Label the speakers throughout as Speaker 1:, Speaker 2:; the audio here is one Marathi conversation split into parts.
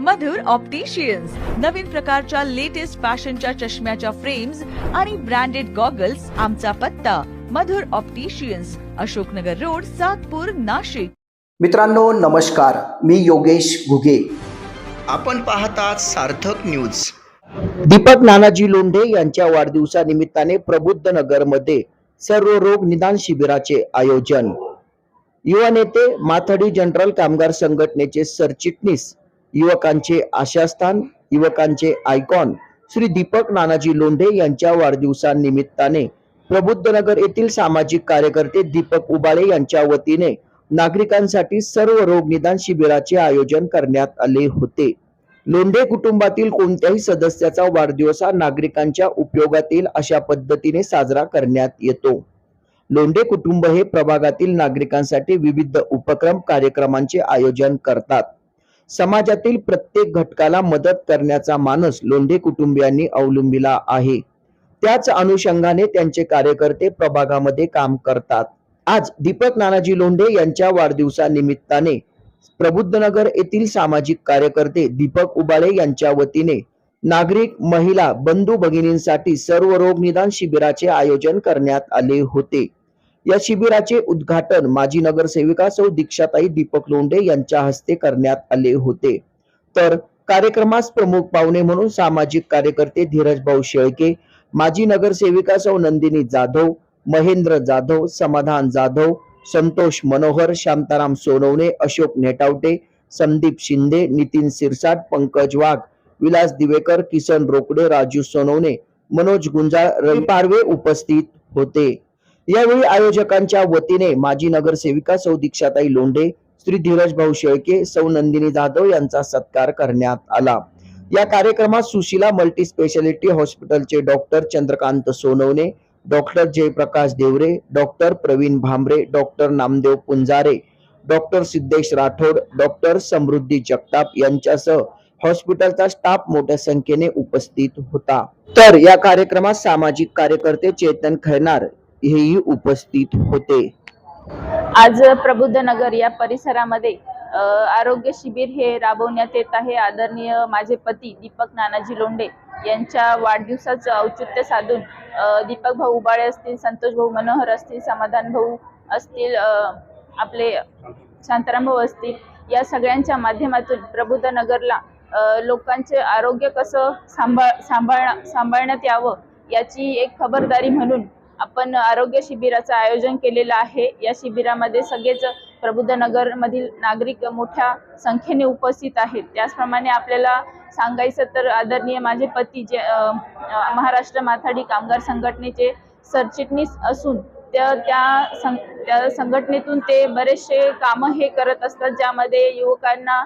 Speaker 1: मधुर ऑप्टिशियन्स नवीन प्रकारच्या लेटेस्ट फॅशनच्या चष्म्याच्या फ्रेम्स आणि ब्रँडेड गॉगल्स आमचा पत्ता. Madhur opticians Ashoknagar road Satpur Nashik.
Speaker 2: मित्रांनो नमस्कार. मी योगेश घुगे.
Speaker 3: आपण पाहतात सार्थक न्यूज
Speaker 2: दीपक नानाजी लोंढे यांच्या वाढदिवसानिमित्ताने प्रबुद्ध नगरमध्ये सर्व रोग निदान शिबिराचे आयोजन. युवा नेते माथडी जनरल कामगार संघटनेचे सरचिटणीस युवकांचे आशास्थान युवकांचे आयकॉन श्री दीपक नानाजी लोंढे यांच्या वाढदिवसानिमित्ताने प्रबुद्धनगर येथील सामाजिक कार्यकर्ते दीपक उबाळे यांच्या वतीने नागरिकांसाठी सर्व रोग निदान शिबिराचे आयोजन करण्यात आले होते. लोंढे कुटुंबातील कोणत्याही सदस्याचा वाढदिवस हा नागरिकांच्या उपयोगात येईल अशा पद्धतीने साजरा करण्यात येतो. लोंढे कुटुंब हे प्रभागातील नागरिकांसाठी विविध उपक्रम कार्यक्रमांचे आयोजन करतात. समाजातील प्रत्येक घटकाला मदत करण्याचा मानस लोंढे कुटुंबियांनी अवलंबिला आहे. त्याच अनुषंगाने त्यांचे कार्यकर्ते प्रभागामध्ये काम करतात. आज दीपक नानाजी लोंढे यांच्या वाढदिवसानिमित्ताने प्रबुद्धनगर येथील सामाजिक कार्यकर्ते दीपक उबाळे यांच्या वतीने नागरिक महिला बंधू भगिनींसाठी सर्व रोग निदान शिबिराचे आयोजन करण्यात आले होते. या शिबिराचे उद्घाटन माजी नगरसेविका सौ दीक्षाताई दीपक लोंढे यांच्या हस्ते करण्यात आले होते. तर कार्यक्रमास प्रमुख पाहुणे म्हणून सामाजिक कार्यकर्ते धीरज भाऊ शेळके माजी नगरसेविका सौ नंदिनी जाधव महेंद्र जाधव समाधान जाधव संतोष मनोहर शांताराम सोनवणे अशोक नेटावटे संदीप शिंदे नितीन सिरसाट पंकज वाघ विलास दिवेकर किसन रोकडे राजू सोनवणे मनोज गुंजाळ रवी पारवे उपस्थित होते. यावेळी आयोजकांच्या वतीने माजी नगरसेविका सौ दीक्षाताई लोंढे श्री धीरज भाऊ शेळके सौ नंदिनी जाधव यांचा सत्कार करण्यात आला. या कार्यक्रमात सुशिला मल्टी स्पेशालिटी हॉस्पिटलचे doctor Chandrakant Sonawane doctor Jayprakash Deore doctor Pravin Bhambare doctor Namdev Punjare doctor Siddhesh Rathod doctor Samruddhi Jagtap यांच्यासह हॉस्पिटलचा स्टाफ मोठ्या संख्येने उपस्थित होता. तर या कार्यक्रमात सामाजिक कार्यकर्ते चेतन खैनार हेही उपस्थित होते.
Speaker 4: आज प्रबुद्ध नगर या परिसरामध्ये आरोग्य शिबिर हे राबवण्यात येत आहे. आदरणीय माझे पती दीपक नानाजी लोंढे यांच्या वाढदिवसाचं औचित्य साधून दीपक भाऊ उबाळे असतील संतोष भाऊ मनोहर असतील समाधान भाऊ असतील आपले शांताराम भाऊ असतील या सगळ्यांच्या माध्यमातून प्रबुद्ध नगरला लोकांचे आरोग्य कसं सांभाळ सांभाळणं सांभाळण्यात यावं याची एक खबरदारी म्हणून आपण आरोग्य शिबिराचं आयोजन केलेलं आहे. या शिबिरामध्ये सगळेच प्रबुद्ध मधील नागरिक मोठ्या संख्येने उपस्थित आहेत. त्याचप्रमाणे आपल्याला सांगायचं तर आदरणीय माझे पती जे महाराष्ट्र माथाडी कामगार संघटनेचे सरचिटणीस असून त्या त्या सं त्या संघटनेतून ते बरेचसे कामं हे करत असतात. ज्यामध्ये युवकांना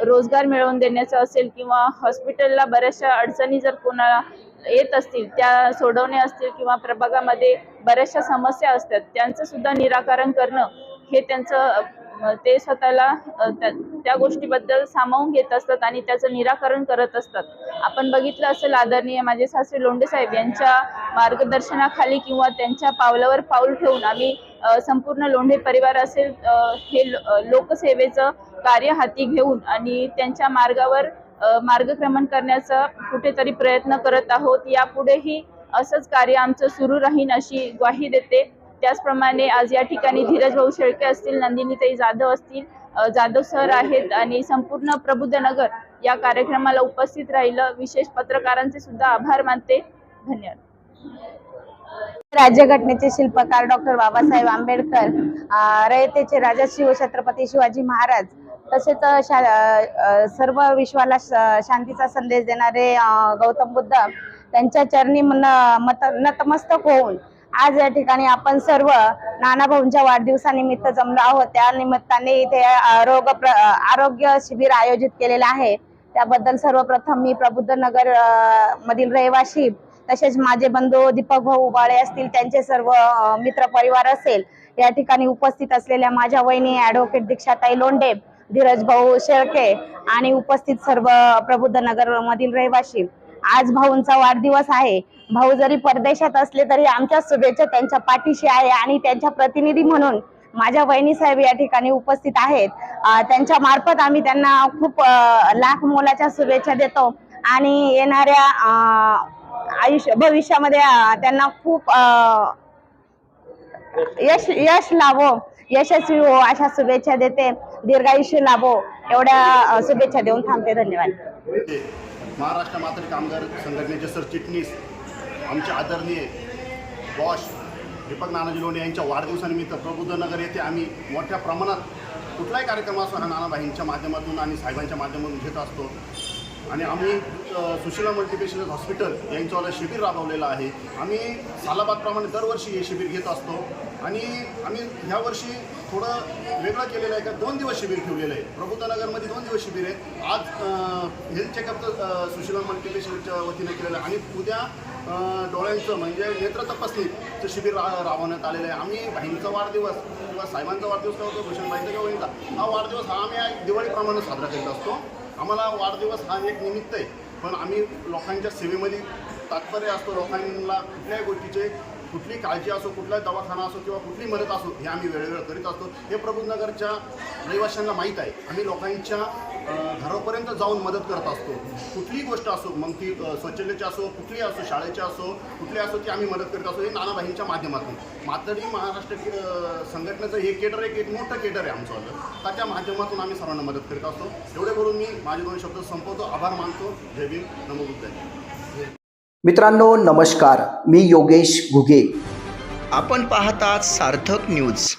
Speaker 4: रोजगार मिळवून देण्याचं असेल किंवा हॉस्पिटलला बऱ्याचशा अडचणी जर कोणाला येत असतील त्या सोडवणे असतील किंवा प्रभागामध्ये बऱ्याचशा समस्या असतात त्यांचं सुद्धा निराकरण करणं हे त्यांचं ते स्वतःला त्या त्या गोष्टीबद्दल सामावून घेत असतात आणि त्याचं निराकरण करत असतात. आपण बघितलं असेल आदरणीय माझे सासरे लोंढे साहेब यांच्या मार्गदर्शनाखाली किंवा त्यांच्या पावलावर पाऊल ठेवून आम्ही संपूर्ण लोंढे परिवार असेल हे लोकसेवेचं कार्य हाती घेऊन आणि त्यांच्या मार्गावर मार्गक्रमण करण्याचा कुठेतरी प्रयत्न करत आहोत. यापुढेही असंच कार्य आमचं सुरू राहीन अशी ग्वाही देते. त्याचप्रमाणे आज या ठिकाणी धीरज भाऊ शेळके असतील नंदिनीताई जाधव असतील जाधव सर आहेत आणि संपूर्ण प्रबुद्ध नगर या कार्यक्रमाला उपस्थित राहिलं. विशेष पत्रकारांचे सुद्धा आभार मानते. धन्यवाद.
Speaker 5: राज्यघटनेचे शिल्पकार डॉक्टर बाबासाहेब आंबेडकर रयतेचे राजा शिवछत्रपती शिवाजी महाराज तसेच शा- सर्व विश्वाला श- शांतीचा संदेश देणारे गौतम बुद्ध त्यांच्या चरणी मत नतमस्तक होऊन आज या ठिकाणी आपण सर्व नानाभाऊंच्या वाढदिवसानिमित्त जमलो आहोत. त्या निमित्ताने इथे आरोग्य प्र- आरोग्य शिबिर आयोजित केलेलं आहे. त्याबद्दल सर्वप्रथम मी प्रबुद्ध नगर मधील रहिवाशी तसेच माझे बंधू दीपक भाऊ उबाळे असतील त्यांचे सर्व मित्र परिवार असेल या ठिकाणी उपस्थित असलेल्या माझ्या वहिनी ऍडव्होकेट दीक्षाताई लोंढे धीरज भाऊ शेळके आणि उपस्थित सर्व प्रबुद्ध नगर मधील रहिवासी आज भाऊंचा वाढदिवस आहे. भाऊ जरी परदेशात असले तरी आमच्या शुभेच्छा त्यांच्या पाठीशी आहे आणि त्यांच्या प्रतिनिधी म्हणून माझ्या वहिनी साहेब या ठिकाणी उपस्थित आहेत. त्यांच्या मार्फत आम्ही त्यांना खूप लाख मोलाच्या शुभेच्छा देतो. आणि येणाऱ्या आयुष्य भविष्यामध्ये त्यांना खूप यश यश लावो यशस्वी हो अशा शुभेच्छा देते. दीर्घायुष्य लाभो एवढ्या शुभेच्छा देऊन थांबते. धन्यवाद.
Speaker 6: महाराष्ट्र माथाडी कामगार संघटनेचे सरचिटणीस आमचे आदरणीय बॉश दीपक नानाजी लोंढे यांच्या वाढदिवसानिमित्त प्रबुद्धनगर येथे आम्ही मोठ्या प्रमाणात कुठलाही कार्यक्रम असो हा नानाबाईंच्या माध्यमातून आणि साहेबांच्या माध्यमातून घेत असतो. आणि आम्ही सुशिला सुशीला हॉस्पिटल यांच्यावाला शिबिर राबवलेलं आहे. आम्ही सालाबादप्रमाणे दरवर्षी हे शिबिर घेत असतो. आणि आम्ही ह्या वर्षी थोडं वेगळं केलेलं आहे का दोन दिवस शिबिर ठेवलेलं आहे. प्रभुतानगरमध्ये दोन दिवस शिबिर आहे. आज हेल्थ चेकअपचं सुशीला मल्टीपेशलच्या वतीने केलेलं आहे. आणि उद्या डोळ्यांचं म्हणजे नेत्र तपासणीचं शिबिर रा राबवण्यात आलेलं आहे. आम्ही बहिणीचा वाढदिवस किंवा साहेबांचा वाढदिवस काय होतो भूषणबाईंचा किंवा वहिनीचा हा वाढदिवस हा आम्ही दिवाळीप्रमाणे साजरा करीत असतो. आम्हाला वाढदिवस हा एक निमित्त आहे. पण आम्ही लोकांच्या सेवेमध्ये तात्पर्य असतो लोकांना कुठल्याही गोष्टीचे कुठली काळजी असो कुठला दवाखाना असो किंवा कुठली मदत असो हे आम्ही वेळोवेळ करीत असतो. हे प्रबुद्धनगरच्या रहिवाशांना माहीत आहे. आम्ही लोकांच्या घरापर्यंत जाऊन मदत करत असतो. कुठलीही गोष्ट असो मग ती स्वच्छतेची असो कुठली असो शाळेची असो कुठली असो ती आम्ही मदत करत असतो. हे नानाबाईंच्या माध्यमातून. मातडी महाराष्ट्र संघटनेचं हे केटर एक एक मोठं केटर आहे आमचं. तर त्या माध्यमातून आम्ही सर्वांना मदत करीत असतो. एवढे करून मी माझे दोन शब्द संपवतो. आभार मानतो. जय भीम. नमोबुद्ध
Speaker 2: मित्रांनो नमस्कार. मी योगेश घुगे.
Speaker 3: आपण पाहतात सार्थक न्यूज.